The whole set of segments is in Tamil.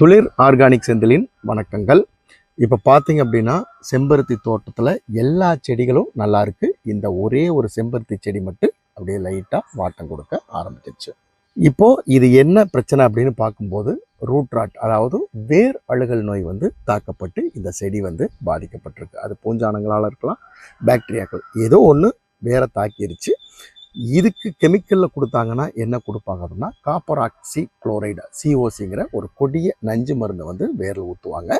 துளிர் ஆர்கானிக் செந்திலின் வணக்கங்கள். இப்போ பார்த்தீங்க அப்படின்னா செம்பருத்தி தோட்டத்தில் எல்லா செடிகளும் நல்லா இருக்குது இந்த ஒரே ஒரு செம்பருத்தி செடி மட்டும் அப்படியே லைட்டாக வாட்டம் கொடுக்க ஆரம்பிச்சிருச்சு. இப்போது இது என்ன பிரச்சனை அப்படின்னு பார்க்கும்போது ரூட் ராட் அதாவது வேர் அழுகல் நோய் வந்து தாக்கப்பட்டு இந்த செடி வந்து பாதிக்கப்பட்டிருக்கு. அது பூஞ்சானங்களால் இருக்கலாம் பாக்டீரியாக்கள் ஏதோ ஒன்று வேற தாக்கிருச்சு. இதுக்கு கெமிக்கலில் கொடுத்தாங்கன்னா என்ன கொடுப்பாங்க அப்படின்னா காப்பர் ஆக்சி குளோரைடு சிஓசிங்கிற ஒரு கொடிய நஞ்சு மருந்தை வந்து வேரில் ஊற்றுவாங்க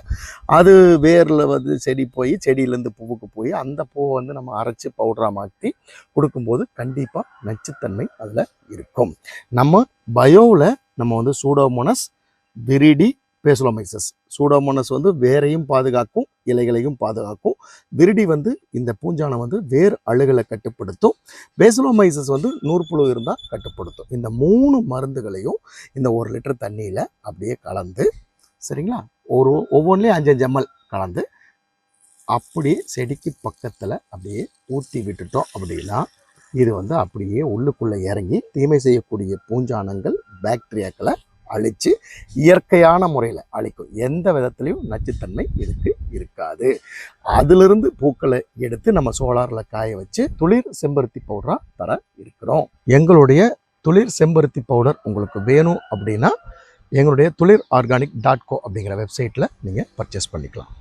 அது வேரில் வந்து செடி போய் செடியிலேருந்து பூவுக்கு போய் அந்த பூவை வந்து நம்ம அரைச்சி பவுடராக மாற்றி கொடுக்கும்போது கண்டிப்பாக நச்சுத்தன்மை அதில் இருக்கும். நம்ம பயோவில் நம்ம வந்து சூடோமோனஸ் விரிடி பேசுலோமைசஸ். சூடோமோனஸ் வந்து வேரையும் பாதுகாக்கும் இலைகளையும் பாதுகாக்கும். விருடி வந்து இந்த பூஞ்சானம் வந்து வேர் அழுகலை கட்டுப்படுத்தும். பேசுலோமைசஸ் வந்து நூற்புழு இருந்தால் கட்டுப்படுத்தும். இந்த மூணு மருந்துகளையும் இந்த ஒரு லிட்டர் தண்ணியில் அப்படியே கலந்து சரிங்களா? ஒரு ஒவ்வொன்றிலையும் அஞ்சு அஞ்சு எம்எல் கலந்து அப்படியே செடிக்கு பக்கத்தில் அப்படியே ஊற்றி விட்டுட்டோம் அப்படின்னா இது வந்து அப்படியே உள்ளுக்குள்ளே இறங்கி தீமை செய்யக்கூடிய பூஞ்சானங்கள் பாக்டீரியாக்களை அழித்து இயற்கையான முறையில் அழிக்கும். எந்த விதத்துலையும் நச்சுத்தன்மை இதுக்கு இருக்காது. அதிலிருந்து பூக்களை எடுத்து நம்ம சோலாரில் காய வச்சு துளிர் செம்பருத்தி பவுடராக தர இருக்கிறோம். எங்களுடைய துளிர் செம்பருத்தி பவுடர் உங்களுக்கு வேணும் அப்படின்னா எங்களுடைய துளிர் ஆர்கானிக் டாட் கோ அப்படிங்கிற வெப்சைட்டில் நீங்கள் பர்ச்சேஸ் பண்ணிக்கலாம்.